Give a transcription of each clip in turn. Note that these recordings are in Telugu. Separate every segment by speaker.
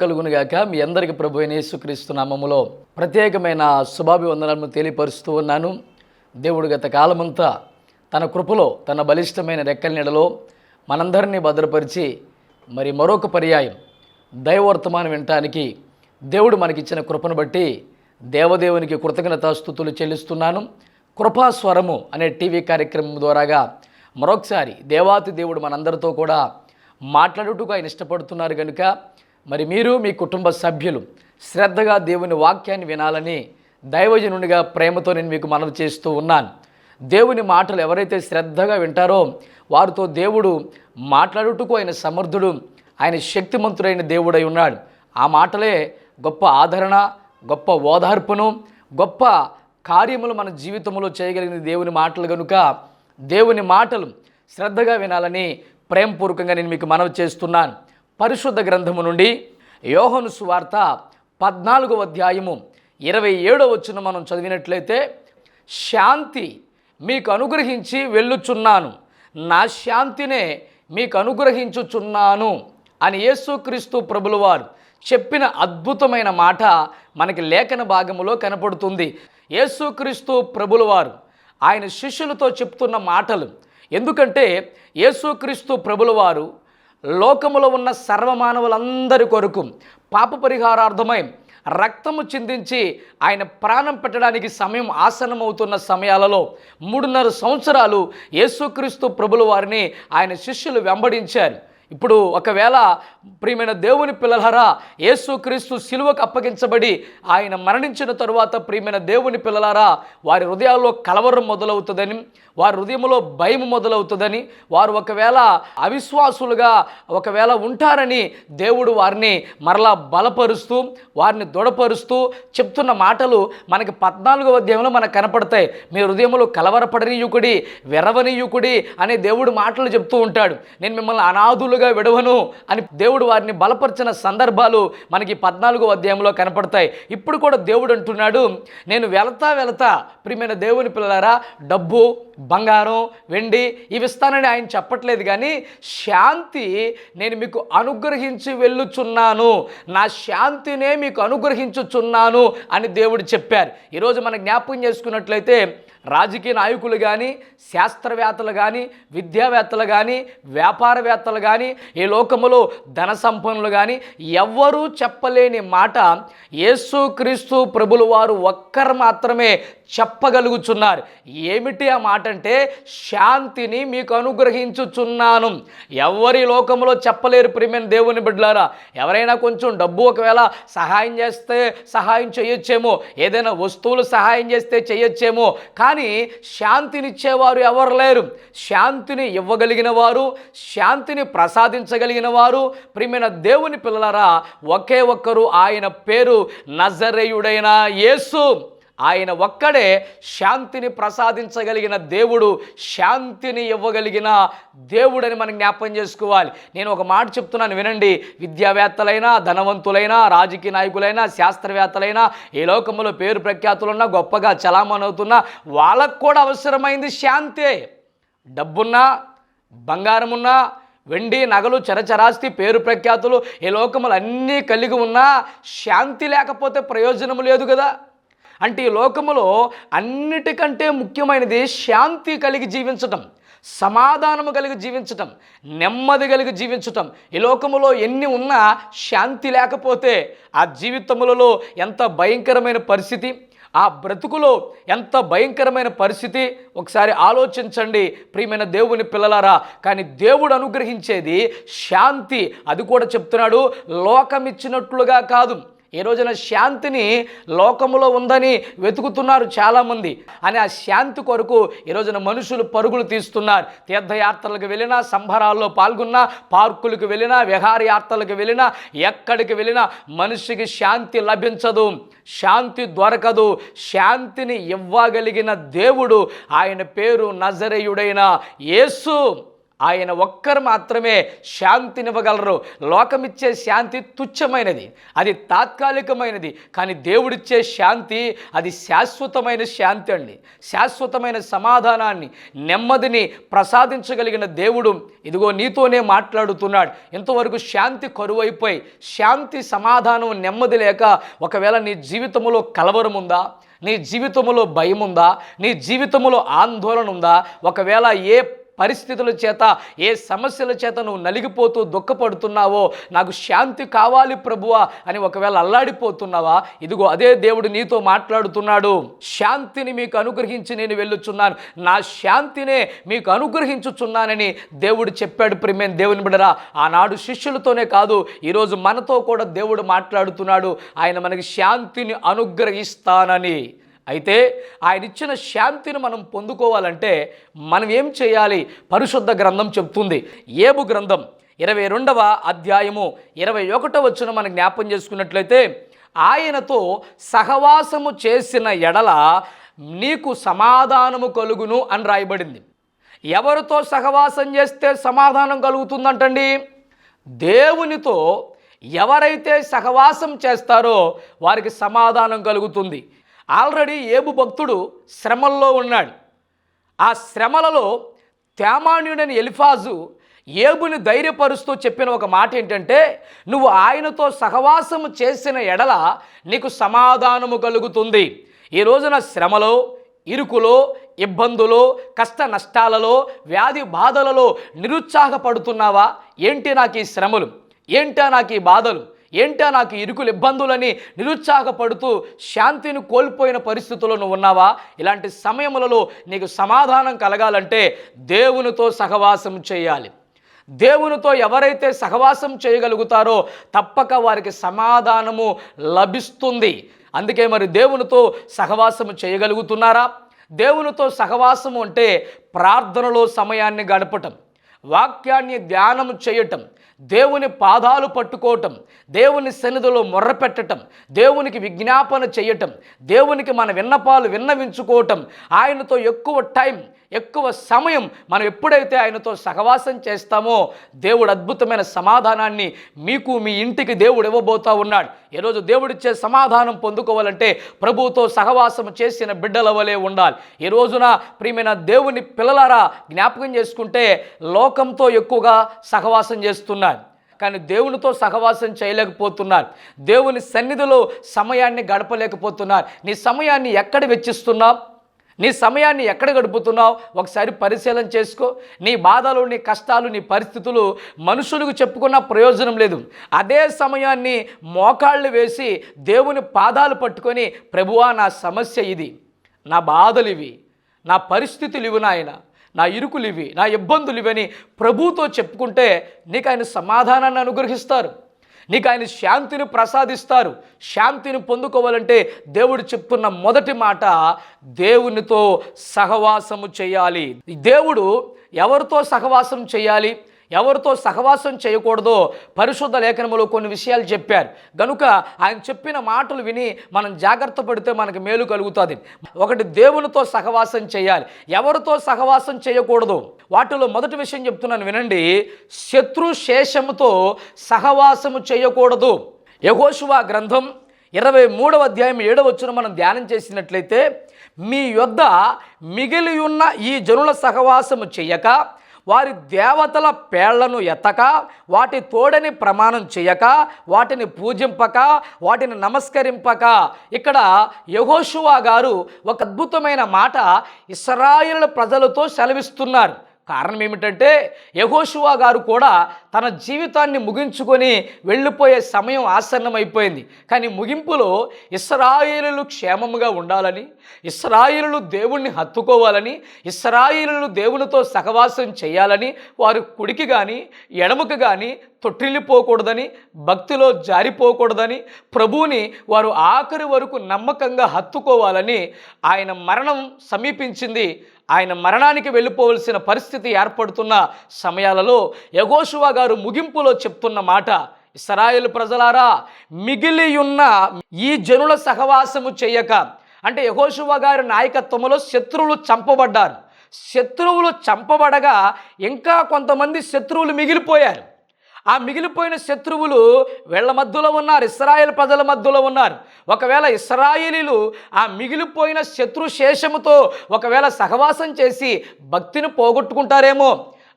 Speaker 1: కలుగునుగాక కలుగును మీ అందరికి ప్రభు యేసుక్రీస్తు నామములో ప్రత్యేకమైన శుభాభివందనలను తెలియపరుస్తూ ఉన్నాను. దేవుడు గత కాలమంతా తన కృపలో తన బలిష్టమైన రెక్కల నీడలో మనందరినీ భద్రపరిచి మరి మరొక పర్యాయం దైవవర్తమానం వినటానికి దేవుడు మనకిచ్చిన కృపను బట్టి దేవదేవునికి కృతజ్ఞతాస్థుతులు చెల్లిస్తున్నాను. కృపాస్వరము అనే టీవీ కార్యక్రమం ద్వారాగా మరొకసారి దేవాతి దేవుడు మనందరితో కూడా మాట్లాడుటకు ఆయన ఇష్టపడుతున్నారు కనుక మరి మీరు మీ కుటుంబ సభ్యులు శ్రద్ధగా దేవుని వాక్యాన్ని వినాలని దైవజనునిగా ప్రేమతో నేను మీకు మనవి చేస్తూ ఉన్నాను. దేవుని మాటలు ఎవరైతే శ్రద్ధగా వింటారో వారితో దేవుడు మాట్లాడుటకు ఆయన సమర్థుడు ఆయన శక్తిమంతుడైన దేవుడై ఉన్నాడు. ఆ మాటలే గొప్ప ఆదరణ గొప్ప ఓదార్పును గొప్ప కార్యములు మన జీవితంలో చేయగలిగిన దేవుని మాటలు కనుక దేవుని మాటలు శ్రద్ధగా వినాలని ప్రేమపూర్వకంగా నేను మీకు మనవి చేస్తున్నాను. పరిశుద్ధ గ్రంథము నుండి యోహను సువార్త పద్నాలుగో అధ్యాయము ఇరవై ఏడో వచ్చిన మనం చదివినట్లయితే శాంతి మీకు అనుగ్రహించి వెళ్ళుచున్నాను. నా శాంతినే మీకు అనుగ్రహించుచున్నాను అని యేసుక్రీస్తు ప్రభులవారు చెప్పిన అద్భుతమైన మాట మనకి లేఖన భాగములో కనపడుతుంది. యేసుక్రీస్తు ప్రభులవారు ఆయన శిష్యులతో చెప్తున్న మాటలు. ఎందుకంటే యేసుక్రీస్తు ప్రభులవారు లోకములో ఉన్న సర్వమానవులందరి కొరకు పాప పరిహారార్థమై రక్తము చిందించి ఆయన ప్రాణం పెట్టడానికి సమయం ఆసనమవుతున్న సమయాలలో మూడున్నర సంవత్సరాలు యేసుక్రీస్తు ప్రభుల వారిని ఆయన శిష్యులు వెంబడించారు. ఇప్పుడు ఒకవేళ ప్రియమైన దేవుని పిల్లలరా యేసుక్రీస్తు సిలువకు అప్పగించబడి ఆయన మరణించిన తరువాత ప్రియమైన దేవుని పిల్లలారా వారి హృదయాల్లో కలవరం మొదలవుతుందని వారి హృదయంలో భయం మొదలవుతుందని వారు ఒకవేళ అవిశ్వాసులుగా ఒకవేళ ఉంటారని దేవుడు వారిని మరలా బలపరుస్తూ వారిని దృఢపరుస్తూ చెప్తున్న మాటలు మనకి పద్నాలుగవ అధ్యాయంలో మనకు కనపడతాయి. మీ హృదయంలో కలవరపడనీయుకుడి వెరవనీయుకుడి అనే దేవుడు మాటలు చెప్తూ ఉంటాడు. నేను మిమ్మల్ని అనాథులుగా విడవను అని దేవుడు వారిని బలపరిచిన సందర్భాలు మనకి పద్నాలుగో అధ్యాయంలో కనపడతాయి. ఇప్పుడు కూడా దేవుడు అంటున్నాడు నేను వెళతా వెళతా ప్రియమైన దేవుని పిల్లలారా డబ్బు బంగారం వెండి ఇవి ఇస్తానని ఆయన చెప్పట్లేదు కానీ శాంతి నేను మీకు అనుగ్రహించి వెళ్ళుచున్నాను. నా శాంతినే మీకు అనుగ్రహించుచున్నాను అని దేవుడు చెప్పారు. ఈరోజు మనం జ్ఞాపకం చేసుకున్నట్లయితే రాజకీయ నాయకులు కానీ శాస్త్రవేత్తలు కానీ విద్యావేత్తలు కానీ వ్యాపారవేత్తలు కానీ ఈ లోకములో ధన సంపన్నులు కానీ ఎవ్వరూ చెప్పలేని మాట యేసుక్రీస్తు ప్రభులు వారు ఒక్కరు మాత్రమే చెప్పగలుగుచున్నారు. ఏమిటి ఆ మాట అంటే శాంతిని మీకు అనుగ్రహించుచున్నాను. ఎవరి లోకంలో చెప్పలేరు ప్రియమైన దేవుని బిడ్డలారా. ఎవరైనా కొంచెం డబ్బు ఒకవేళ సహాయం చేస్తే సహాయం చేయొచ్చేమో. ఏదైనా వస్తువులు సహాయం చేస్తే చేయొచ్చేమో. కానీ శాంతినిచ్చేవారు ఎవరు లేరు. శాంతిని ఇవ్వగలిగిన వారు శాంతిని ప్రసాదించగలిగిన వారు. ప్రియమైన దేవుని పిల్లలారా ఒకే ఒక్కరు ఆయన పేరు నజరేయుడైన యేసు. ఆయన ఒక్కడే శాంతిని ప్రసాదించగలిగిన దేవుడు శాంతిని ఇవ్వగలిగిన దేవుడని మనం జ్ఞాపకం చేసుకోవాలి. నేను ఒక మాట చెప్తున్నాను వినండి. విద్యావేత్తలైనా ధనవంతులైనా రాజకీయ నాయకులైనా శాస్త్రవేత్తలైనా ఈ లోకంలో పేరు ప్రఖ్యాతులున్నా గొప్పగా చలామణవుతున్నా వాళ్ళకు కూడా అవసరమైంది శాంతే. డబ్బున్నా బంగారమున్నా వెండి నగలు చరచరాస్తి పేరు ప్రఖ్యాతులు ఈ లోకములు అన్నీ కలిగి ఉన్నా శాంతి లేకపోతే ప్రయోజనం లేదు కదా. అంటే ఈ లోకములో అన్నిటికంటే ముఖ్యమైనది శాంతి కలిగి జీవించటం సమాధానము కలిగి జీవించటం నెమ్మది కలిగి జీవించటం. ఈ లోకములో ఎన్ని ఉన్నా శాంతి లేకపోతే ఆ జీవితములలో ఎంత భయంకరమైన పరిస్థితి ఆ బ్రతుకులో ఎంత భయంకరమైన పరిస్థితి ఒకసారి ఆలోచించండి ప్రియమైన దేవుని పిల్లలారా. కానీ దేవుడు అనుగ్రహించేది శాంతి అది కూడా చెప్తున్నాడు లోకమిచ్చినట్లుగా కాదు. ఈ రోజున శాంతిని లోకములో ఉందని వెతుకుతున్నారు చాలామంది. అని ఆ శాంతి కొరకు ఈ రోజున మనుషులు పరుగులు తీస్తున్నారు. తీర్థయాత్రలకు వెళ్ళినా సంబరాల్లో పాల్గొన్నా పార్కులకు వెళ్ళినా విహారయాత్రలకు వెళ్ళినా ఎక్కడికి వెళ్ళినా మనిషికి శాంతి లభించదు. శాంతి దొరకదు. శాంతిని ఇవ్వగలిగిన దేవుడు ఆయన పేరు నజరేయుడైన యేసు. ఆయన ఒక్కరు మాత్రమే శాంతినివ్వగలరు. లోకమిచ్చే శాంతి తుచ్చమైనది అది తాత్కాలికమైనది కానీ దేవుడిచ్చే శాంతి అది శాశ్వతమైన శాంతి అండి. శాశ్వతమైన సమాధానాన్ని నెమ్మదిని ప్రసాదించగలిగిన దేవుడు ఇదిగో నీతోనే మాట్లాడుతున్నాడు. ఇంతవరకు శాంతి కరువైపోయి శాంతి సమాధానం నెమ్మది లేక ఒకవేళ నీ జీవితంలో కలవరం ఉందా నీ జీవితంలో భయం ఉందా నీ జీవితంలో ఆందోళన ఉందా ఒకవేళ ఏ పరిస్థితుల చేత ఏ సమస్యల చేత నువ్వు నలిగిపోతూ దుఃఖపడుతున్నావో నాకు శాంతి కావాలి ప్రభువా అని ఒకవేళ అల్లాడిపోతున్నావా ఇదిగో అదే దేవుడు నీతో మాట్లాడుతున్నాడు. శాంతిని మీకు అనుగ్రహించి నేను వెళ్ళుచున్నాను. నా శాంతినే మీకు అనుగ్రహించుచున్నానని దేవుడు చెప్పాడు ప్రిమేన్ దేవుని బిడరా ఆనాడు శిష్యులతోనే కాదు ఈరోజు మనతో కూడా దేవుడు మాట్లాడుతున్నాడు. ఆయన మనకి శాంతిని అనుగ్రహిస్తానని. అయితే ఆయన ఇచ్చిన శాంతిని మనం పొందుకోవాలంటే మనం ఏం చేయాలి? పరిశుద్ధ గ్రంథం చెప్తుంది. ఏబు గ్రంథం ఇరవై రెండవ అధ్యాయము ఇరవై ఒకటో వచ్చిన మనం జ్ఞాపం చేసుకున్నట్లయితే ఆయనతో సహవాసము చేసిన ఎడల నీకు సమాధానము కలుగును అని రాయబడింది. ఎవరితో సహవాసం చేస్తే సమాధానం కలుగుతుందంటండి? దేవునితో ఎవరైతే సహవాసం చేస్తారో వారికి సమాధానం కలుగుతుంది. ఆల్రెడీ ఏబు భక్తుడు శ్రమల్లో ఉన్నాడు. ఆ శ్రమలలో తేమాన్యుడైన ఎలిఫాజు ఏబుని ధైర్యపరుస్తూ చెప్పిన ఒక మాట ఏంటంటే నువ్వు ఆయనతో సహవాసము చేసిన ఎడల నీకు సమాధానము కలుగుతుంది. ఈ రోజున శ్రమలో ఇరుకులో ఇబ్బందులో కష్ట నష్టాలలో వ్యాధి బాధలలో నిరుత్సాహపడుతున్నావా? ఏంటి నాకు ఈ శ్రమలు? ఏంటా నాకు ఈ బాధలు? ఏంటా నాకు ఇరుకులు ఇబ్బందులని నిరుత్సాహపడుతూ శాంతిని కోల్పోయిన పరిస్థితుల్లో నువ్వు ఉన్నావా? ఇలాంటి సమయములలో నీకు సమాధానం కలగాలంటే దేవునితో సహవాసం చేయాలి. దేవునితో ఎవరైతే సహవాసం చేయగలుగుతారో తప్పక వారికి సమాధానము లభిస్తుంది. అందుకే మరి దేవునితో సహవాసము చేయగలుగుతున్నారా? దేవునితో సహవాసము అంటే ప్రార్థనలో సమయాన్ని గడపటం. వాక్యాన్ని ధ్యానం చేయటం దేవుని పాదాలు పట్టుకోవటం దేవుని సన్నిధిలో మొర్రపెట్టడం దేవునికి విజ్ఞాపన చేయటం దేవునికి మన విన్నపాలు విన్నవించుకోవటం ఆయనతో ఎక్కువ టైం ఎక్కువ సమయం మనం ఎప్పుడైతే ఆయనతో సహవాసం చేస్తామో దేవుడు అద్భుతమైన సమాధానాన్ని మీకు మీ ఇంటికి దేవుడు ఇవ్వబోతా ఉన్నాడు. ఈరోజు దేవుడిచ్చే సమాధానం పొందుకోవాలంటే ప్రభువుతో సహవాసం చేసిన బిడ్డల వలె ఉండాలి. ఈ రోజున ప్రియమైన దేవుని పిల్లలారా జ్ఞాపకం చేసుకుంటే లోకంతో ఎక్కువగా సహవాసం చేస్తున్నారు. కానీ దేవునితో సహవాసం చేయలేకపోతున్నారు. దేవుని సన్నిధిలో సమయాన్ని గడపలేకపోతున్నారు. నీ సమయాన్ని ఎక్కడ వెచ్చిస్తున్నావు? నీ సమయాన్ని ఎక్కడ గడుపుతున్నావు? ఒకసారి పరిశీలన చేసుకో. నీ బాధలు నీ కష్టాలు నీ పరిస్థితులు మనుషులకు చెప్పుకున్న ప్రయోజనం లేదు. అదే సమయాన్ని మోకాళ్ళు వేసి దేవుని పాదాలు పట్టుకొని ప్రభువా నా సమస్య ఇది. నా బాధలు ఇవి. నా పరిస్థితులు ఇవి నాయన. నా ఇరుకులు ఇవి. నా ఇబ్బందులు ఇవని ప్రభువుతో చెప్పుకుంటే నీకు ఆయన సమాధానాన్ని అనుగ్రహిస్తారు. నీకు ఆయన శాంతిని ప్రసాదిస్తారు శాంతిని పొందుకోవాలంటే దేవుడు చెప్తున్న మొదటి మాట దేవునితో సహవాసము చేయాలి. దేవుడు ఎవరితో సహవాసం చేయాలి? ఎవరితో సహవాసం చేయకూడదో పరిశుద్ధ లేఖనములో కొన్ని విషయాలు చెప్పారు. గనుక ఆయన చెప్పిన మాటలు విని మనం జాగ్రత్త పడితే మనకు మేలు కలుగుతుంది. ఒకటి దేవునితో సహవాసం చేయాలి. ఎవరితో సహవాసం చేయకూడదు? వాటిలో మొదటి విషయం చెప్తున్నాను వినండి. శత్రు శేషముతో సహవాసము చేయకూడదు. యహోశువా గ్రంథం ఇరవై మూడవ అధ్యాయం ఏడవచ్చును మనం ధ్యానం చేసినట్లయితే మీ యొద్ద మిగిలి ఉన్న ఈ జనుల సహవాసము చెయ్యక వారి దేవతల పేళ్ళను ఎత్తక వాటి తోడని ప్రమాణం చేయక వాటిని పూజింపక వాటిని నమస్కరింపక. ఇక్కడ యహోషువా గారు ఒక అద్భుతమైన మాట ఇస్రాయిల్ ప్రజలతో సెలవిస్తున్నారు. కారణం ఏమిటంటే యహోషువా గారు కూడా తన జీవితాన్ని ముగించుకొని వెళ్ళిపోయే సమయం ఆసన్నమైపోయింది. కానీ ముగింపులో ఇస్రాయిలు క్షేమముగా ఉండాలని ఇస్రాయిలు దేవుణ్ణి హత్తుకోవాలని ఇస్రాయిలు దేవునితో సహవాసం చేయాలని వారు కుడికి కానీ ఎడమకు కానీ తొట్టిల్లిపోకూడదని భక్తిలో జారిపోకూడదని ప్రభువుని వారు ఆఖరి వరకు నమ్మకంగా హత్తుకోవాలని ఆయన మరణం సమీపించింది ఆయన మరణానికి వెళ్ళిపోవలసిన పరిస్థితి ఏర్పడుతున్న సమయాలలో యగోషువా గారు ముగింపులో చెప్తున్న మాట ఇస్రాయేల్ ప్రజలారా మిగిలి ఉన్న ఈ జనుల సహవాసము చేయక. అంటే యహోషువ గారి నాయకత్వంలో శత్రువులు చంపబడ్డారు. శత్రువులు చంపబడగా ఇంకా కొంతమంది శత్రువులు మిగిలిపోయారు. ఆ మిగిలిపోయిన శత్రువులు వీళ్ళ మధ్యలో ఉన్నారు ఇస్రాయేల్ ప్రజల మధ్యలో ఉన్నారు. ఒకవేళ ఇస్రాయేలీలు ఆ మిగిలిపోయిన శత్రు శేషముతో ఒకవేళ సహవాసం చేసి భక్తిని పోగొట్టుకుంటారేమో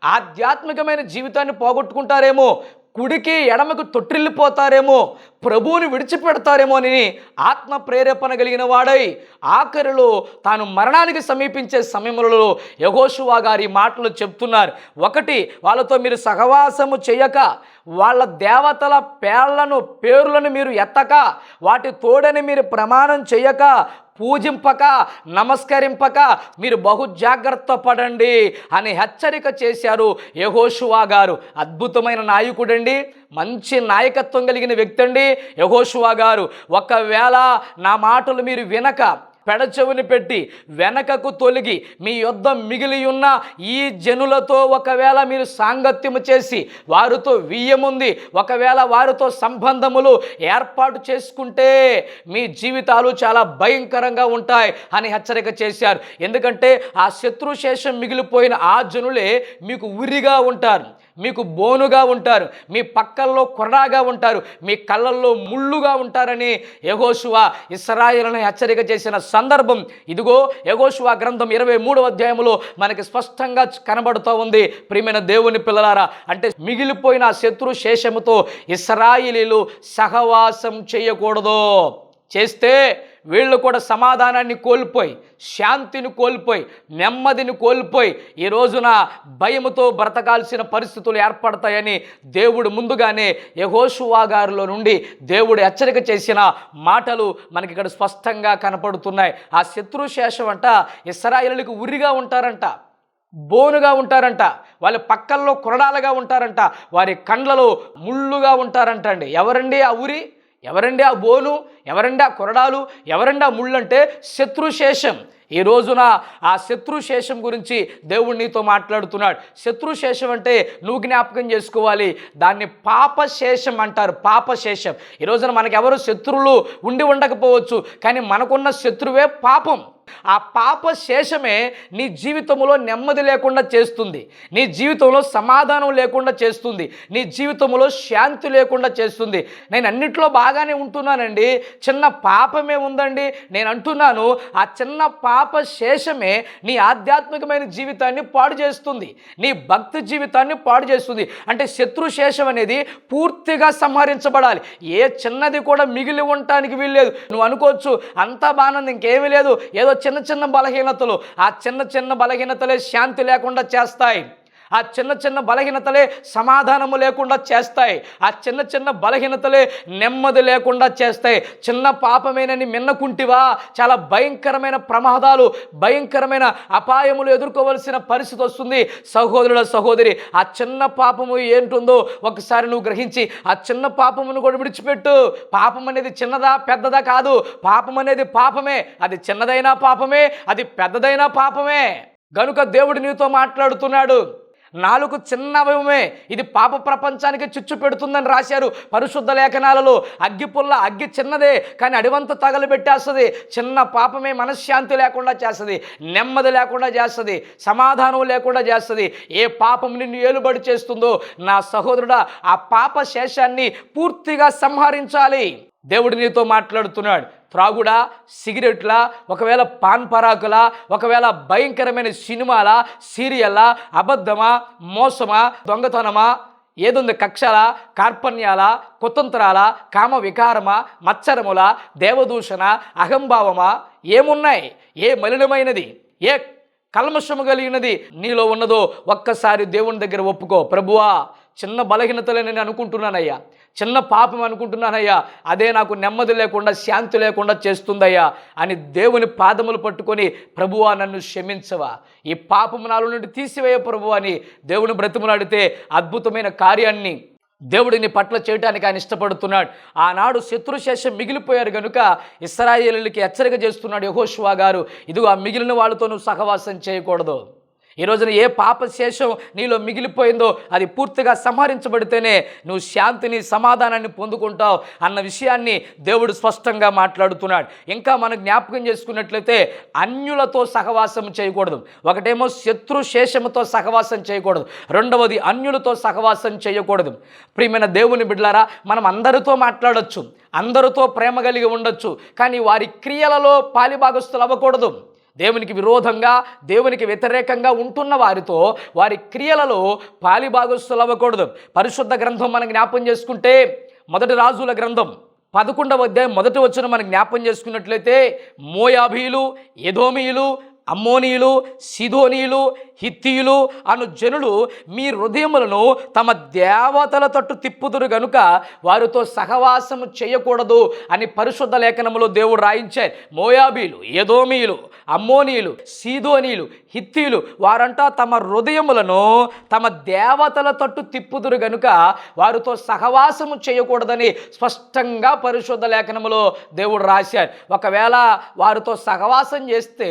Speaker 1: ఆధ్యాత్మికమైన జీవితాన్ని పోగొట్టుకుంటారేమో కుడికి ఎడమకు తొట్టిల్లిపోతారేమో ప్రభువుని విడిచిపెడతారేమో అని ఆత్మ ప్రేరేపణ కలిగిన వాడై ఆఖరిలో తాను మరణానికి సమీపించే సమయంలో యగోషువా గారి మాటలు చెప్తున్నారు. ఒకటి వాళ్ళతో మీరు సహవాసము చేయక వాళ్ళ దేవతల పేర్లను పేర్లను మీరు ఎత్తక వాటి తోడని మీరు ప్రమాణం చేయక పూజింపక నమస్కరింపక మీరు బహు జాగ్రత్త పడండి అని హెచ్చరిక చేశారు యహోషువా గారు. అద్భుతమైన నాయకుడండి మంచి నాయకత్వం కలిగిన వ్యక్తి అండి యహోషువా గారు. ఒకవేళ నా మాటలు మీరు వినక పెడచెవిని పెట్టి వెనకకు తొలగి మీ యుద్ధం మిగిలి ఉన్న ఈ జనులతో ఒకవేళ మీరు సాంగత్యము చేసి వారితో వియ్యముంది ఒకవేళ వారితో సంబంధములు ఏర్పాటు చేసుకుంటే మీ జీవితాలు చాలా భయంకరంగా ఉంటాయి అని హెచ్చరిక చేశారు. ఎందుకంటే ఆ శత్రుశేషం మిగిలిపోయిన ఆ జనులే మీకు ఉరిగా ఉంటారు. మీకు బోనుగా ఉంటారు మీ పక్కల్లో కొర్రాగా ఉంటారు మీ కళ్ళల్లో ముళ్ళుగా ఉంటారని యగోషువా ఇస్రాయిల్ని హెచ్చరిక చేసిన సందర్భం ఇదిగో యగోశువా గ్రంథం ఇరవై మూడవ అధ్యాయంలో మనకి స్పష్టంగా కనబడుతూ ఉంది. ప్రియమైన దేవుని పిల్లలారా అంటే మిగిలిపోయిన శత్రు శేషముతో ఇస్రాయిలీలు సహవాసం చేయకూడదు. చేస్తే వీళ్ళు కూడా సమాధానాన్ని కోల్పోయి శాంతిని కోల్పోయి నెమ్మదిని కోల్పోయి ఈ రోజున భయముతో బ్రతకాల్సిన పరిస్థితులు ఏర్పడతాయని దేవుడు ముందుగానే యహోషువా గారిలో నుండి దేవుడు హెచ్చరిక చేసిన మాటలు మనకి ఇక్కడ స్పష్టంగా కనపడుతున్నాయి. ఆ శత్రుశేషం అంట ఇస్రాయిలకు ఉరిగా ఉంటారంట బోనుగా ఉంటారంట వాళ్ళ పక్కల్లో కొరడాలుగా ఉంటారంట వారి కండ్లలో ముళ్ళుగా ఉంటారంట అండి ఎవరండి ఆ ఉరి? ఎవరండి ఆ బోలు? ఎవరండి ఆ కొరడాలు? ఎవరండి ఆ ముళ్ళంటే శత్రుశేషం ఈ రోజున ఆ శత్రుశేషం గురించి దేవుడు నీతో మాట్లాడుతున్నాడు. శత్రుశేషం అంటే నువ్వు జ్ఞాపకం చేసుకోవాలి. దాన్ని పాపశేషం అంటారు. పాపశేషం ఈ రోజున మనకెవరు శత్రువులు ఉండి ఉండకపోవచ్చు. కానీ మనకున్న శత్రువే పాపం. ఆ పాప శేషమే నీ జీవితంలో నెమ్మది లేకుండా చేస్తుంది. నీ జీవితంలో సమాధానం లేకుండా చేస్తుంది. నీ జీవితంలో శాంతి లేకుండా చేస్తుంది. నేను అన్నిట్లో బాగానే ఉంటున్నానండి. చిన్న పాపమే ఉందండి. నేను అంటున్నాను ఆ చిన్న పాప శేషమే నీ ఆధ్యాత్మికమైన జీవితాన్ని పాడు చేస్తుంది. నీ భక్తి జీవితాన్ని పాడు చేస్తుంది. అంటే శత్రు శేషం అనేది పూర్తిగా సంహరించబడాలి. ఏ చిన్నది కూడా మిగిలి ఉండటానికి వీల్లేదు. నువ్వు అనుకోవచ్చు అంతా బాగానంది ఇంకేమీ లేదు. ఏదో చిన్న చిన్న బలహీనతలు ఆ చిన్న చిన్న బలహీనతలే శాంతి లేకుండా చేస్తాయి. ఆ చిన్న చిన్న బలహీనతలే సమాధానము లేకుండా చేస్తాయి. ఆ చిన్న చిన్న బలహీనతలే నెమ్మది లేకుండా చేస్తాయి. చిన్న పాపమేనని మిన్నకుంటివా? చాలా భయంకరమైన ప్రమాదాలు భయంకరమైన అపాయములు ఎదుర్కోవలసిన పరిస్థితి వస్తుంది. సహోదరుల సహోదరి ఆ చిన్న పాపము ఏంటుందో ఒకసారి నువ్వు గ్రహించి ఆ చిన్న పాపమును కూడా విడిచిపెట్టు. పాపం అనేది చిన్నదా పెద్దదా కాదు. పాపం అనేది పాపమే. అది చిన్నదైనా పాపమే అది పెద్దదైనా పాపమే. గనుక దేవుడు నీతో మాట్లాడుతున్నాడు. నాలుగు చిన్న అవయవమే ఇది పాప ప్రపంచానికి చిచ్చు పెడుతుందని రాశారు పరిశుద్ధ లేఖనాలలో. అగ్గి పుల్ల అగ్గి చిన్నదే కానీ అడివంత తగలబెట్టేస్తుంది చిన్న పాపమే మనశ్శాంతి లేకుండా చేస్తుంది నెమ్మది లేకుండా చేస్తుంది సమాధానం లేకుండా చేస్తుంది. ఏ పాపం నిన్ను ఏలుబడి చేస్తుందో నా సహోదరుడా ఆ పాప శేషాన్ని పూర్తిగా సంహరించాలి. దేవుడు నీతో మాట్లాడుతున్నాడు. త్రాగుడా సిగరెట్ల ఒకవేళ పాన్ పరాకులా ఒకవేళ భయంకరమైన సినిమాల సీరియల్లా అబద్ధమా మోసమా దొంగతనమా ఏదుంది కక్షల కార్పణ్యాల కుతంత్రాల కామ వికారమా మత్సరముల దేవదూషణ అహంభావమా ఏమున్నాయి? ఏ మలినమైనది? ఏ కల్మషము కలిగినది నీలో ఉన్నదో ఒక్కసారి దేవుని దగ్గర ఒప్పుకో. ప్రభువా చిన్న బలహీనతలే నేను అనుకుంటున్నానయ్యా. చిన్న పాపం అనుకుంటున్నానయ్యా. అదే నాకు నెమ్మది లేకుండా శాంతి లేకుండా చేస్తుందయ్యా. అని దేవుని పాదములు పట్టుకొని ప్రభువా నన్ను క్షమించవా. ఈ పాపము నాలో నుండి తీసివేయ ప్రభు అని దేవుని బ్రతిమలాడితే అద్భుతమైన కార్యాన్ని దేవుడిని పట్ల చేయడానికి ఆయన ఇష్టపడుతున్నాడు. ఆనాడు శత్రుశేషం మిగిలిపోయారు కనుక ఇస్రాయేలీలకి హెచ్చరిక చేస్తున్నాడు యహోష్వా గారు ఇదిగో ఆ మిగిలిన వాళ్ళతో నువ్వు సహవాసం చేయకూడదు. ఈ రోజున ఏ పాప శేషం నీలో మిగిలిపోయిందో అది పూర్తిగా సంహరించబడితేనే నువ్వు శాంతిని సమాధానాన్ని పొందుకుంటావు అన్న విషయాన్ని దేవుడు స్పష్టంగా మాట్లాడుతున్నాడు. ఇంకా మనం జ్ఞాపకం చేసుకున్నట్లయితే అన్యులతో సహవాసం చేయకూడదు. ఒకటేమో శత్రు శేషముతో సహవాసం చేయకూడదు. రెండవది అన్యులతో సహవాసం చేయకూడదు. ప్రియమైన దేవుని బిడ్డలారా మనం అందరితో మాట్లాడొచ్చు. అందరితో ప్రేమ కలిగి ఉండొచ్చు. కానీ వారి క్రియలలో పాలిభాగస్తులు అవ్వకూడదు దేవునికి విరోధంగా దేవునికి వ్యతిరేకంగా ఉంటున్న వారితో వారి క్రియలలో పాలిభాగస్తులు అవ్వకూడదు. పరిశుద్ధ గ్రంథం మనం జ్ఞాపం చేసుకుంటే మొదటి రాజుల గ్రంథం పదకొండవ అధ్యాయం మొదటి వచ్చిన మనం జ్ఞాపం చేసుకున్నట్లయితే మోయాభీలు ఎదోమీయులు అమ్మోనీయులు సిధోనీయులు హిత్తీయులు అను జనులు మీ హృదయములను తమ దేవతల తట్టు తిప్పుదురు గనుక వారితో సహవాసము చేయకూడదు అని పరిశుద్ధ లేఖనములో దేవుడు రాయించారు. మోయాబీలు యదోమీయులు అమ్మోనీయులు సీదోనీయులు హిత్తీయులు వారంటా తమ హృదయములను తమ దేవతల తట్టు తిప్పుదురు గనుక వారితో సహవాసము చేయకూడదని స్పష్టంగా పరిశుద్ధ లేఖనములో దేవుడు రాశారు. ఒకవేళ వారితో సహవాసం చేస్తే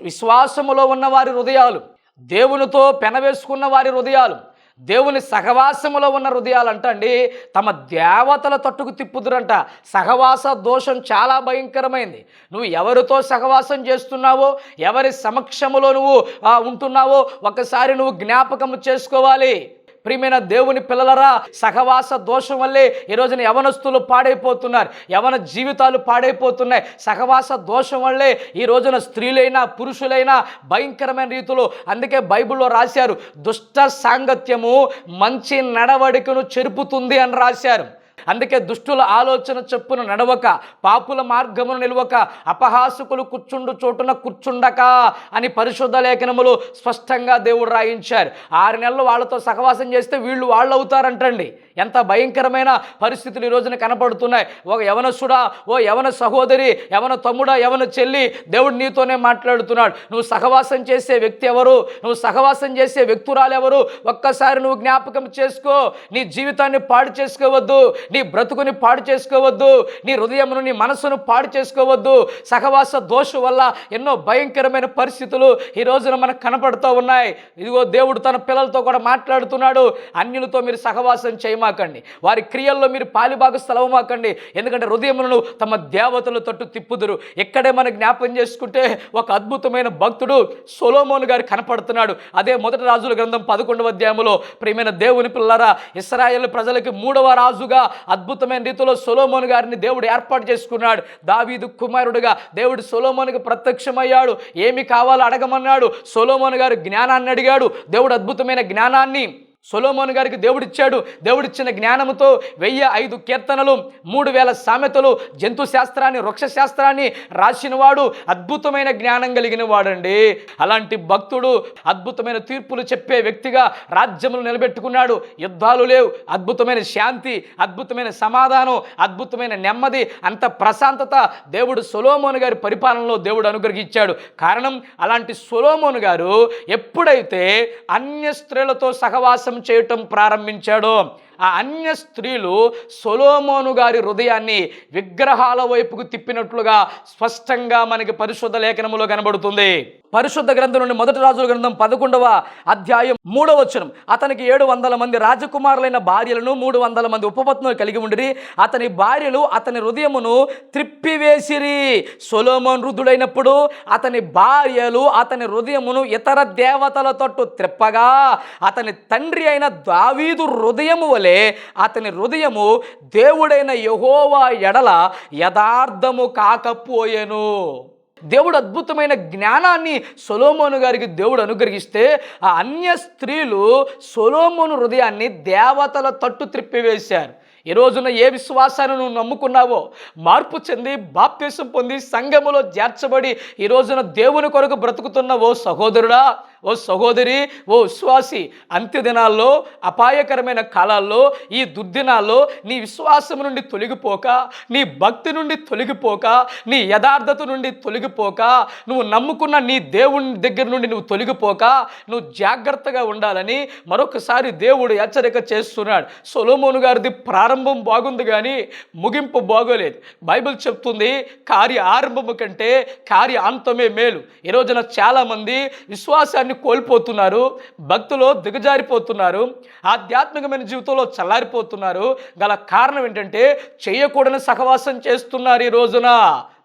Speaker 1: విశ్వాసములో ఉన్న వారి హృదయాలు దేవునితో పెనవేసుకున్న వారి హృదయాలు దేవుని సహవాసములో ఉన్న హృదయాలు అంటండి తమ దేవతల తట్టుకు తిప్పుదురంట. సహవాస దోషం చాలా భయంకరమైంది. నువ్వు ఎవరితో సహవాసం చేస్తున్నావో ఎవరి సమక్షములో నువ్వు ఉంటున్నావో ఒకసారి నువ్వు జ్ఞాపకం చేసుకోవాలి. ప్రియమైన దేవుని పిల్లలరా సహవాస దోషం వల్లే ఈ రోజున యవనస్తులు పాడైపోతున్నారు. యవన జీవితాలు పాడైపోతున్నాయి. సహవాస దోషం వల్లే ఈ రోజున స్త్రీలైనా పురుషులైనా భయంకరమైన రీతిలో అందుకే బైబిల్లో రాశారు దుష్ట సాంగత్యము మంచి నడవడికను చెరుపుతుంది అని రాశారు. అందుకే దుష్టుల ఆలోచన చెప్పున నడవక పాపుల మార్గమును నిలవక అపహాసుకులు కూర్చుండు చోటున కూర్చుండక అని పరిశుద్ధ లేఖనములు స్పష్టంగా దేవుడు రాయించారు. ఆరు నెలలు వాళ్ళతో సహవాసం చేస్తే వీళ్ళు వాళ్ళు అవుతారంటండి ఎంత భయంకరమైన పరిస్థితులు ఈ రోజున కనపడుతున్నాయి. ఒక యవనసుడా ఓ యవన సహోదరి యవన తమ్ముడా యవన చెల్లి దేవుడు నీతోనే మాట్లాడుతున్నాడు. నువ్వు సహవాసం చేసే వ్యక్తి ఎవరు? నువ్వు సహవాసం చేసే వ్యక్తురాలు ఎవరు? ఒక్కసారి నువ్వు జ్ఞాపకం చేసుకో. నీ జీవితాన్ని పాడు చేసుకోవద్దు. నీ బ్రతుకుని పాడు చేసుకోవద్దు నీ హృదయమును నీ మనసును పాడు చేసుకోవద్దు. సహవాస దోషం వల్ల ఎన్నో భయంకరమైన పరిస్థితులు ఈ రోజున మనకు కనపడుతూ ఉన్నాయి. ఇదిగో దేవుడు తన పిల్లలతో కూడా మాట్లాడుతున్నాడు. అన్యులతో మీరు సహవాసం చేయమాకండి. వారి క్రియల్లో మీరు పాలిభాగస్థలు స్థలవమాకండి. ఎందుకంటే హృదయములను తమ దేవతల తట్టు తిప్పుదురు. ఇక్కడే మనం జ్ఞాపం చేసుకుంటే ఒక అద్భుతమైన భక్తుడు సొలోమోను గారు కనపడుతున్నాడు. అదే మొదటి రాజుల గ్రంథం పదకొండవ అధ్యాయంలో ప్రియమైన దేవుని పిల్లరా ఇస్రాయేల్ ప్రజలకి మూడవ రాజుగా అద్భుతమైన రీతిలో సొలోమోన్ గారిని దేవుడు ఏర్పాటు చేసుకున్నాడు. దావీదు కుమారుడుగా దేవుడు సొలోమోన్కి ప్రత్యక్షమయ్యాడు. ఏమి కావాలో అడగమన్నాడు. సొలోమోన్ గారు జ్ఞానాన్ని అడిగాడు. దేవుడు అద్భుతమైన జ్ఞానాన్ని సొలోమోన్ గారికి దేవుడిచ్చాడు. దేవుడిచ్చిన జ్ఞానముతో వెయ్యి ఐదు కీర్తనలు మూడు వేల సామెతలు జంతు శాస్త్రాన్ని వృక్ష శాస్త్రాన్ని రాసినవాడు అద్భుతమైన జ్ఞానం కలిగిన వాడండి. అలాంటి భక్తుడు అద్భుతమైన తీర్పులు చెప్పే వ్యక్తిగా రాజ్యములు నిలబెట్టుకున్నాడు. యుద్ధాలు లేవు. అద్భుతమైన శాంతి అద్భుతమైన సమాధానం అద్భుతమైన నెమ్మది అంత ప్రశాంతత దేవుడు సొలోమోన్ గారి పరిపాలనలో దేవుడు అనుగ్రహించాడు. కారణం అలాంటి సొలోమోన్ గారు ఎప్పుడైతే అన్య స్త్రీలతో సహవాసం చేయటం ప్రారంభించాడు. ఆ అన్య స్త్రీలు సొలోమోను గారి హృదయాన్ని విగ్రహాల వైపుకు తిప్పినట్లుగా స్పష్టంగా మనకి పరిశుద్ధ లేఖనములో కనబడుతుంది. పరిశుద్ధ గ్రంథం నుండి మొదటి రాజుల గ్రంథం పదకొండవ అధ్యాయం మూడవ వచనం. అతనికి ఏడు వందల మంది రాజకుమారులైన భార్యలను మూడు వందల మంది ఉపపత్నులు కలిగి ఉండిరి. అతని భార్యలు అతని హృదయమును త్రిప్పివేసిరి. సొలోమోన్ వృద్ధుడైనప్పుడు అతని భార్యలు అతని హృదయమును ఇతర దేవతల తట్టు త్రిప్పగా అతని తండ్రి అయిన దావీదు హృదయము వలె అతని హృదయము దేవుడైన యహోవా ఎడల యథార్థము కాకపోయేను. దేవుడు అద్భుతమైన జ్ఞానాన్ని సొలోమోను గారికి దేవుడు అనుగ్రహిస్తే ఆ అన్య స్త్రీలు సొలోమోను హృదయాన్ని దేవతల తట్టు త్రిప్పివేశారు. ఈ రోజున ఏ విశ్వాసాన్ని నువ్వు నమ్ముకున్నావో మార్పు చెంది బాప్తీసం పొంది సంఘములో చేర్చబడి ఈ రోజున దేవుని కొరకు బ్రతుకుతున్న ఓ సహోదరుడా ఓ సహోదరి ఓ విశ్వాసి అంత్యదినాల్లో అపాయకరమైన కాలాల్లో ఈ దుర్దినాల్లో నీ విశ్వాసం నుండి తొలగిపోక నీ భక్తి నుండి తొలగిపోక నీ యథార్థత నుండి తొలగిపోక నువ్వు నమ్ముకున్న నీ దేవుని దగ్గర నుండి నువ్వు తొలగిపోక నువ్వు జాగ్రత్తగా ఉండాలని మరొకసారి దేవుడు హెచ్చరిక చేస్తున్నాడు. సొలోమోను గారిది ప్రారంభం బాగుంది కానీ ముగింపు బాగోలేదు. బైబిల్ చెప్తుంది కార్య ఆరంభము కంటే కార్య అంతమే మేలు. ఈ రోజున చాలామంది విశ్వాసాన్ని సహవాసాన్ని కోల్పోతున్నారు భక్తులు దిగజారిపోతున్నారు ఆధ్యాత్మికమైన జీవితంలో చల్లారిపోతున్నారు. గల కారణం ఏంటంటే చేయకూడని సహవాసం చేస్తున్నారు ఈ రోజున.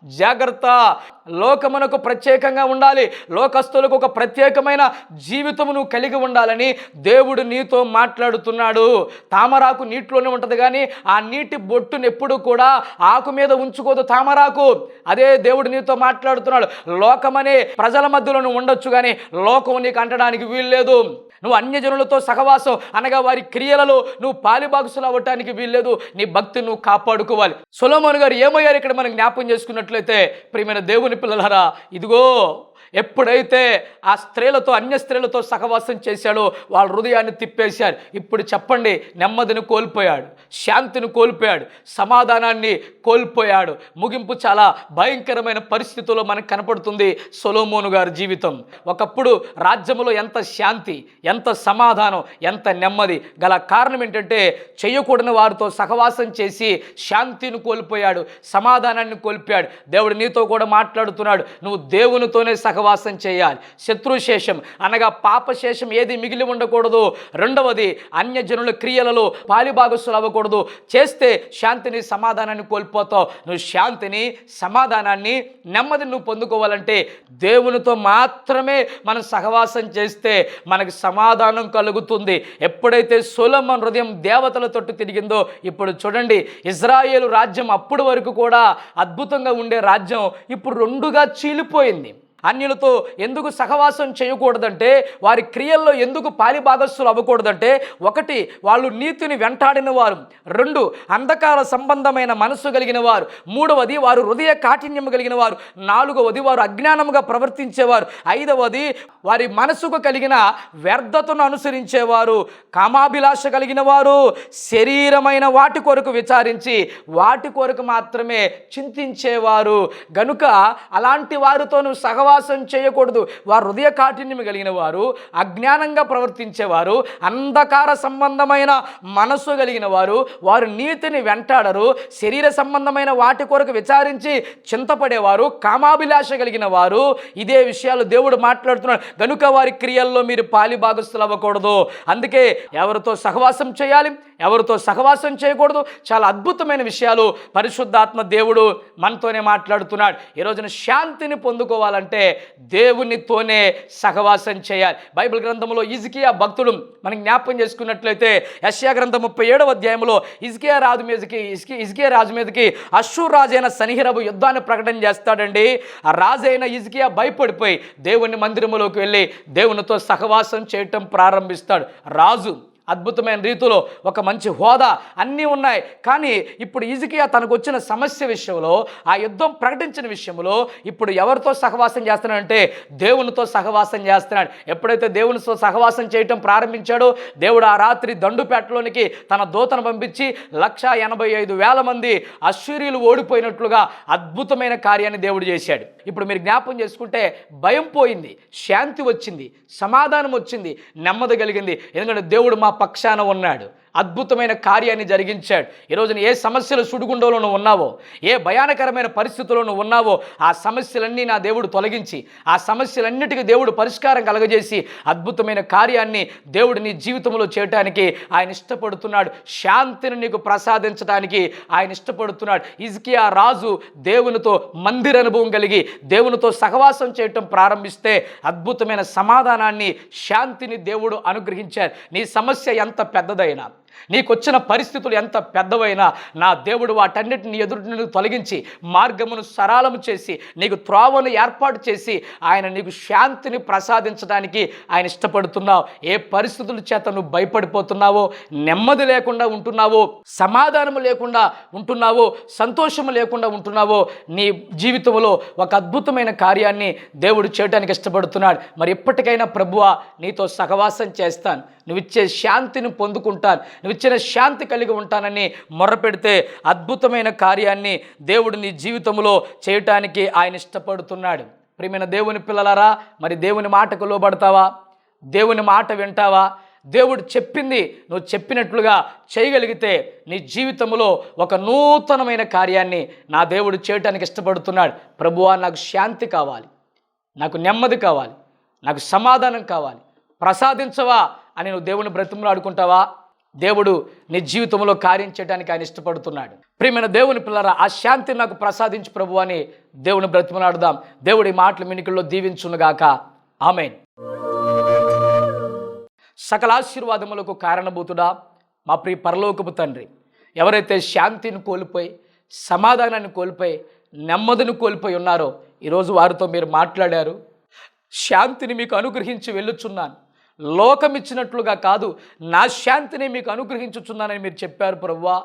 Speaker 1: జాగ్రత్త. లోకమునకు ప్రత్యేకంగా ఉండాలి. లోకస్తులకు ఒక ప్రత్యేకమైన జీవితమును కలిగి ఉండాలని దేవుడు నీతో మాట్లాడుతున్నాడు. తామరాకు నీటిలోనే ఉంటుంది కానీ ఆ నీటి బొట్టును ఎప్పుడు కూడా ఆకు మీద ఉంచుకోదు తామరాకు. అదే దేవుడు నీతో మాట్లాడుతున్నాడు. లోకమనే ప్రజల మధ్యలో ఉండొచ్చు కానీ లోకం నీకు అంటడానికి వీల్లేదు. నువ్వు అన్యజనులతో సహవాసం అనగా వారి క్రియలలో నువ్వు పాలిబాగుసులు అవ్వటానికి వీల్లేదు. నీ భక్తి నువ్వు కాపాడుకోవాలి. సొలోమోన్ గారు ఏమయ్యారు ఇక్కడ మనం జ్ఞాపం చేసుకున్నట్లయితే ప్రియమైన దేవుని పిల్లలరా ఇదిగో ఎప్పుడైతే ఆ స్త్రీలతో అన్య స్త్రీలతో సహవాసం చేశాడో వాళ్ళ హృదయాన్ని తిప్పేశారు ఇప్పుడు చెప్పండి నెమ్మదిని కోల్పోయాడు శాంతిని కోల్పోయాడు సమాధానాన్ని కోల్పోయాడు. ముగింపు చాలా భయంకరమైన పరిస్థితుల్లో మనకు కనపడుతుంది సొలోమోను గారి జీవితం. ఒకప్పుడు రాజ్యంలో ఎంత శాంతి ఎంత సమాధానం ఎంత నెమ్మది గల కారణం ఏంటంటే చేయకూడని వారితో సహవాసం చేసి శాంతిని కోల్పోయాడు సమాధానాన్ని కోల్పోయాడు. దేవుడు నీతో కూడా మాట్లాడుతున్నాడు నువ్వు దేవునితోనే సహవాసం సహవాసం చేయాలి. శత్రుశేషం అనగా పాపశేషం ఏది మిగిలి ఉండకూడదు. రెండవది అన్యజనుల క్రియలలో పాలిభాగస్సులు అవ్వకూడదు. చేస్తే శాంతిని సమాధానాన్ని కోల్పోతావు. నువ్వు శాంతిని సమాధానాన్ని నెమ్మదిని నువ్వు పొందుకోవాలంటే దేవునితో మాత్రమే మనం సహవాసం చేస్తే మనకి సమాధానం కలుగుతుంది. ఎప్పుడైతే సులమన్ హృదయం దేవతల తొట్టు తిరిగిందో ఇప్పుడు చూడండి ఇజ్రాయేలు రాజ్యం అప్పటి వరకు కూడా అద్భుతంగా ఉండే రాజ్యం ఇప్పుడు రెండుగా చీలిపోయింది. అన్యులతో ఎందుకు సహవాసం చేయకూడదంటే వారి క్రియల్లో ఎందుకు పాలిభాగస్సులు అవ్వకూడదంటే ఒకటి వాళ్ళు నీతిని వెంటాడిన వారు రెండు అంధకార సంబంధమైన మనస్సు కలిగిన వారు మూడవది వారు హృదయ కాఠిన్యం కలిగిన వారు నాలుగవది వారు అజ్ఞానముగా ప్రవర్తించేవారు ఐదవది వారి మనసుకు కలిగిన వ్యర్థతను అనుసరించేవారు కామాభిలాష కలిగిన వారు శరీరమైన వాటి కొరకు విచారించి వాటి కొరకు మాత్రమే చింతించేవారు. గనుక అలాంటి వారితో నువ్వు విశ్వాసం చేయకూడదు. వారు హృదయ కాఠిన్యం కలిగిన వారు అజ్ఞానంగా ప్రవర్తించేవారు అంధకార సంబంధమైన మనస్సు కలిగిన వారు వారు నీతిని వెంటాడరు శరీర సంబంధమైన వాటి కొరకు విచారించి చింతపడేవారు కామాభిలాష కలిగిన వారు ఇదే విషయాలు దేవుడు మాట్లాడుతున్నాడు. గనుక వారి క్రియల్లో మీరు పాలి భాగస్థులు అవ్వకూడదు అందుకే ఎవరితో సహవాసం చేయాలి? ఎవరితో సహవాసం చేయకూడదు. చాలా అద్భుతమైన విషయాలు పరిశుద్ధాత్మ దేవుడు మనతోనే మాట్లాడుతున్నాడు. ఈ రోజున శాంతిని పొందుకోవాలంటే దేవునితోనే సహవాసం చేయాలి. బైబిల్ గ్రంథంలో ఇజికియా భక్తుడు మనం జ్ఞాపకం చేసుకున్నట్లయితే యశ్యా గ్రంథం ముప్పై ఏడవ అధ్యాయంలో ఇజ్కియా రాజు మీదకి ఇజ్కి ఇజికియా రాజు మీదకి అశ్షూర్ రాజైన సనిహిరబు యుద్ధాన్ని ప్రకటన చేస్తాడండి. ఆ రాజైన ఇజికియా భయపడిపోయి దేవుని మందిరములోకి వెళ్ళి దేవునితో సహవాసం చేయటం ప్రారంభిస్తాడు. రాజు అద్భుతమైన రీతిలో ఒక మంచి హోదా అన్నీ ఉన్నాయి. కానీ ఇప్పుడు ఈజికియా తనకు వచ్చిన సమస్య విషయంలో ఆ యుద్ధం ప్రకటించిన విషయంలో ఇప్పుడు ఎవరితో సహవాసం చేస్తున్నాడంటే దేవునితో సహవాసం చేస్తున్నాడు. ఎప్పుడైతే దేవునితో సహవాసం చేయటం ప్రారంభించాడో దేవుడు ఆ రాత్రి దండుపేటలోనికి తన దూతను పంపించి లక్ష ఎనభై ఐదు వేల మంది అశ్వరీలు ఓడిపోయినట్లుగా అద్భుతమైన కార్యాన్ని దేవుడు చేశాడు. ఇప్పుడు మీరు జ్ఞాపం చేసుకుంటే భయం పోయింది శాంతి వచ్చింది సమాధానం వచ్చింది నెమ్మది కలిగింది. ఎందుకంటే దేవుడు మా పక్షాన ఉన్నాడు. అద్భుతమైన కార్యాన్ని జరిగించాడు. ఈరోజున ఏ సమస్యలు సుడిగుండంలో నువ్వు ఉన్నావో ఏ భయానకరమైన పరిస్థితుల్లో నువ్వు ఉన్నావో ఆ సమస్యలన్నీ నా దేవుడు తొలగించి ఆ సమస్యలన్నిటికీ దేవుడు పరిష్కారం కలగజేసి అద్భుతమైన కార్యాన్ని దేవుడు నీ జీవితంలో చేయటానికి ఆయన ఇష్టపడుతున్నాడు. శాంతిని నీకు ప్రసాదించడానికి ఆయన ఇష్టపడుతున్నాడు. ఇజ్కియా రాజు దేవునితో మందిర అనుభవం కలిగి దేవునితో సహవాసం చేయటం ప్రారంభిస్తే అద్భుతమైన సమాధానాన్ని శాంతిని దేవుడు అనుగ్రహించారు నీ సమస్య ఎంత పెద్దదైనా నీకొచ్చిన పరిస్థితులు ఎంత పెద్దవైనా నా దేవుడు వాటన్నిటిని ఎదురు తొలగించి మార్గమును సరళము చేసి నీకు త్రోవను ఏర్పాటు చేసి ఆయన నీకు శాంతిని ప్రసాదించడానికి ఆయన ఇష్టపడుతున్నావు. ఏ పరిస్థితుల చేత నువ్వు భయపడిపోతున్నావో నెమ్మది లేకుండా ఉంటున్నావో సమాధానము లేకుండా ఉంటున్నావో సంతోషము లేకుండా ఉంటున్నావో నీ జీవితంలో ఒక అద్భుతమైన కార్యాన్ని దేవుడు చేయడానికి ఇష్టపడుతున్నాడు. మరి ఎప్పటికైనా ప్రభువా నీతో సహవాసం చేస్తాను. నువ్వు ఇచ్చే శాంతిని పొందుకుంటాను. నువ్వు ఇచ్చిన శాంతి కలిగి ఉంటానని మొర్రపెడితే అద్భుతమైన కార్యాన్ని దేవుడు నీ జీవితంలో చేయటానికి ఆయన ఇష్టపడుతున్నాడు. ప్రియమైన దేవుని పిల్లలారా మరి దేవుని మాటకు లోబడతావా? దేవుని మాట వింటావా? దేవుడు చెప్పింది నువ్వు చెప్పినట్లుగా చేయగలిగితే నీ జీవితంలో ఒక నూతనమైన కార్యాన్ని నా దేవుడు చేయటానికి ఇష్టపడుతున్నాడు. ప్రభువా నాకు శాంతి కావాలి. నాకు నెమ్మది కావాలి. నాకు సమాధానం కావాలి. ప్రసాదించవా అని నువ్వు దేవుని బ్రతిమలాడుకుంటావా? దేవుడు నీ జీవితంలో కార్యం చేయడానికి ఆయన ఇష్టపడుతున్నాడు. ప్రియమైన దేవుని పిల్లరా ఆ శాంతిని నాకు ప్రసాదించు ప్రభు అని దేవుని బ్రతిమలాడుదాం. దేవుడి మాటలు మినికల్లో దీవించునుగాక. ఆమెన్. సకల ఆశీర్వాదములకు కారణభూతుడా మా ప్రియ పరలోకపు తండ్రి. ఎవరైతే శాంతిని కోల్పోయి సమాధానాన్ని కోల్పోయి నెమ్మదిని కోల్పోయి ఉన్నారో ఈరోజు వారితో మీరు మాట్లాడారు. శాంతిని మీకు అనుగ్రహించి వెళ్ళుచున్నాను. లోకం ఇచ్చినట్లుగా కాదు నా శాంతిని మీకు అనుగ్రహించుచున్నానని మీరు చెప్పారు ప్రవ్వా.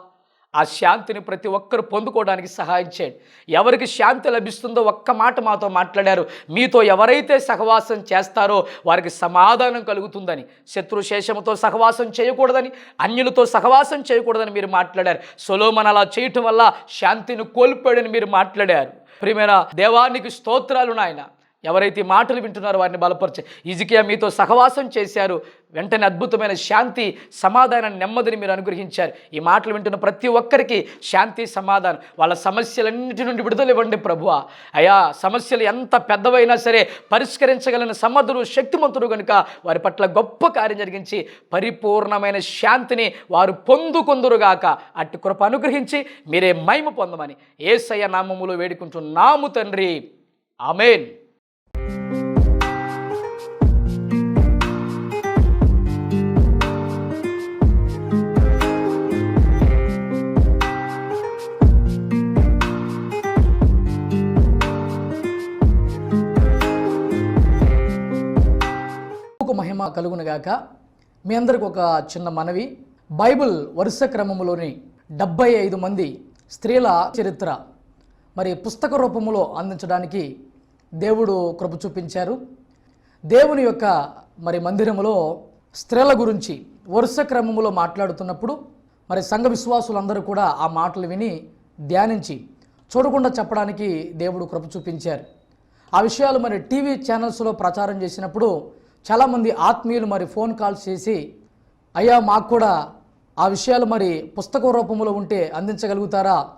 Speaker 1: ఆ శాంతిని ప్రతి ఒక్కరు పొందుకోవడానికి సహాయం చేయండి. ఎవరికి శాంతి లభిస్తుందో ఒక్క మాట మాతో మాట్లాడారు. మీతో ఎవరైతే సహవాసం చేస్తారో వారికి సమాధానం కలుగుతుందని శత్రు శేషముతో సహవాసం చేయకూడదని అన్యులతో సహవాసం చేయకూడదని మీరు మాట్లాడారు. సొలోమన్ అలా చేయటం వల్ల శాంతిని కోల్పోయాడని మీరు మాట్లాడారు. ప్రియమైన దేవానికి స్తోత్రాలు నాయన. ఎవరైతే మాటలు వింటున్నారో వారిని బలపరిచే ఇజికియా మీతో సహవాసం చేశారు. వెంటనే అద్భుతమైన శాంతి సమాధానం నెమ్మదిని మీరు అనుగ్రహించారు. ఈ మాటలు వింటున్న ప్రతి ఒక్కరికి శాంతి సమాధానం. వాళ్ళ సమస్యలన్నిటి నుండి విడుదల ఇవ్వండి ప్రభువ. అయా సమస్యలు ఎంత పెద్దవైనా సరే పరిష్కరించగలిగిన సమర్థుడు శక్తిమంతుడు కనుక వారి పట్ల గొప్ప కార్యం జరిగించి పరిపూర్ణమైన శాంతిని వారు పొందుకొందురుగాక. అట్టి కృప అనుగ్రహించి మీరే మహిమ పొందమని ఏసయ్య నామములో వేడుకుంటున్నాము తండ్రి. ఆమెన్. మహిమ కలుగునగాక మీ అందరికి ఒక చిన్న మనవి. బైబిల్ వరుస క్రమంలోని డెబ్బై ఐదు మంది స్త్రీల చరిత్ర. మరి పుస్తక రూపంలో అందించడానికి దేవుడు కృప చూపించారు. దేవుని యొక్క మరి మందిరములో స్త్రీల గురించి వరుస క్రమములో మాట్లాడుతున్నప్పుడు మరి సంఘ విశ్వాసులందరూ కూడా ఆ మాటలు విని ధ్యానించి చూడకుండా చెప్పడానికి దేవుడు కృప చూపించారు. ఆ విషయాలు మరి టీవీ ఛానల్స్లో ప్రచారం చేసినప్పుడు చాలామంది ఆత్మీయులు మరి ఫోన్ కాల్స్ చేసి అయ్యా మాకు కూడా ఆ విషయాలు మరి పుస్తక రూపంలో ఉంటే అందించగలుగుతారా?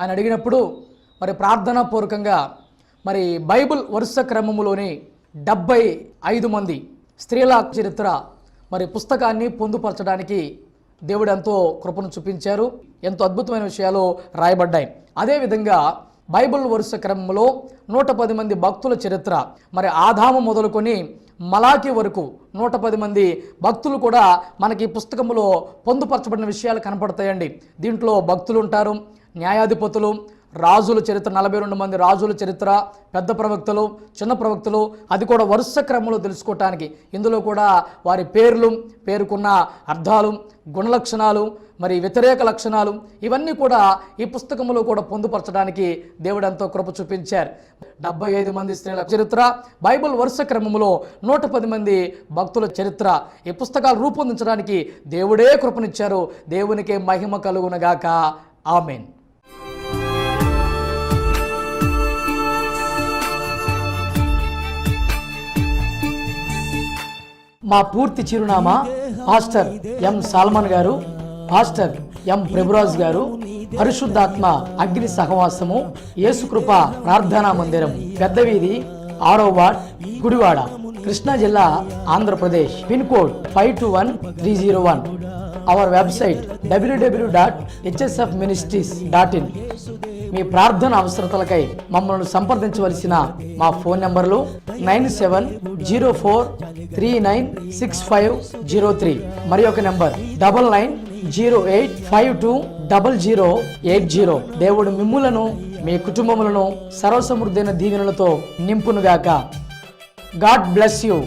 Speaker 1: అని అడిగినప్పుడు మరి ప్రార్థనాపూర్వకంగా మరి బైబిల్ వరుస క్రమములోని డెబ్బై ఐదు మంది స్త్రీల చరిత్ర మరి పుస్తకాన్ని పొందుపరచడానికి దేవుడు ఎంతో కృపను చూపించారు. ఎంతో అద్భుతమైన విషయాలు రాయబడ్డాయి. అదేవిధంగా బైబిల్ వరుస క్రమంలో నూట పది మంది భక్తుల చరిత్ర మరి ఆదాము మొదలుకొని మలాకి వరకు నూట పది మంది భక్తులు కూడా మనకి పుస్తకంలో పొందుపరచబడిన విషయాలు కనపడతాయండి. దీంట్లో భక్తులు ఉంటారు న్యాయాధిపతులు రాజుల చరిత్ర నలభై రెండు మంది రాజుల చరిత్ర పెద్ద ప్రవక్తలు చిన్న ప్రవక్తలు అది కూడా వరుస క్రమంలో తెలుసుకోవటానికి. ఇందులో కూడా వారి పేర్లు పేరుకున్న అర్థాలు గుణలక్షణాలు మరి వ్యతిరేక లక్షణాలు ఇవన్నీ కూడా ఈ పుస్తకంలో కూడా పొందుపరచడానికి దేవుడు ఎంతో కృప చూపించారు. డెబ్బై ఐదు మంది స్త్రీల చరిత్ర బైబిల్ వరుస క్రమంలో నూట పది మంది భక్తుల చరిత్ర. ఈ పుస్తకాలు రూపొందించడానికి దేవుడే కృపనిచ్చారు. దేవునికే మహిమ కలుగునగాక. ఆమెన్. మా పూర్తి చిరునామా పాస్టర్ ఎం సాల్మన్ గారు పాస్టర్ ఎం ప్రభురాజ్ గారు పరిశుద్ధాత్మ అగ్ని సహవాసము యేసుకృప ప్రార్థనా మందిరం పెద్ద వీధి ఆరో వార్డ్ గుడివాడ కృష్ణా జిల్లా Andhra Pradesh. Pin code five two one three zero one. Our website W W dot HSF ministries dot in. మీ ప్రార్థన అవసరతలకై మమ్మల్ని సంప్రదించవలసిన మా ఫోన్ నంబర్లు nine seven zero four three nine six five zero three. మరి ఒక number double nine zero eight five two double zero eight zero. దేవుడు మిమ్ములను మీ కుటుంబములను సర్వసమృద్ధైన దీవెనలతో నింపునుగాక. God bless you.